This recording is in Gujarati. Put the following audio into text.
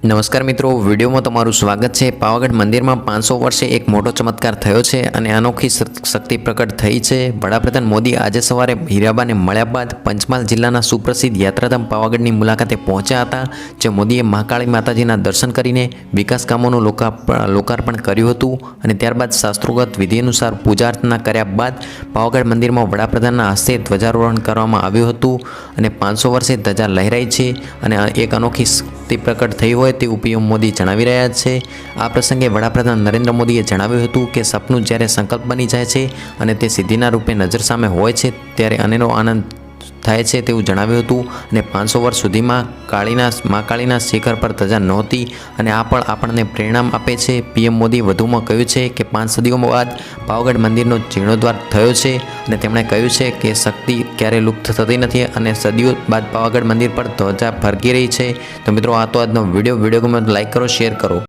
નમસ્કાર મિત્રો, વિડીયોમાં તમારું સ્વાગત છે. પાવાગઢ મંદિરમાં પાંચસો વર્ષે એક મોટો ચમત્કાર થયો છે અને અનોખી શક્તિ પ્રકટ થઈ છે. વડાપ્રધાન મોદી આજે સવારે હીરાબાને મળ્યા બાદ પંચમહાલ જિલ્લાના સુપ્રસિદ્ધ યાત્રાધામ પાવાગઢની મુલાકાતે પહોંચ્યા હતા જે મોદીએ મહાકાળી માતાજીના દર્શન કરીને વિકાસ કામોનું લોકાર્પણ કર્યું હતું અને ત્યારબાદ શાસ્ત્રોગત વિધિ અનુસાર પૂજા અર્ચના કર્યા બાદ પાવાગઢ મંદિરમાં વડાપ્રધાનના હસ્તે ધ્વજારોહણ કરવામાં આવ્યું હતું અને પાંચસો વર્ષે ધજા લહેરાઈ છે અને એક અનોખી શક્તિ પ્રકટ થઈ હોય તેવું પીએમ મોદી જણાવી રહ્યા છે. આ પ્રસંગે વડાપ્રધાન નરેન્દ્ર મોદીએ જણાવ્યું હતું કે સપનું જ્યારે સંકલ્પ બની જાય છે અને તે સિદ્ધિના રૂપે નજર સામે હોય છે, ત્યારે અનેનો આનંદ થાય છે તેવું જણાવ્યું હતું અને પાંચસો વર્ષ સુધીમાં કાળીના મા કાળીના શિખર પર ધજા નહોતી અને આ પણ આપણને પ્રેરણા આપે છે. પીએમ મોદી વધુમાં કહ્યું છે કે પાંચ સદીઓ બાદ પાવાગઢ મંદિરનો જીર્ણોદ્વાર થયો છે અને તેમણે કહ્યું છે કે શક્તિ ક્યારેય લુપ્ત થતી નથી અને સદીઓ બાદ પાવાગઢ મંદિર પર ધ્વજા ફરકી રહી છે. તો મિત્રો, આ તો આજનો વીડિયો. વીડિયો ગમે લાઇક કરો, શેર કરો.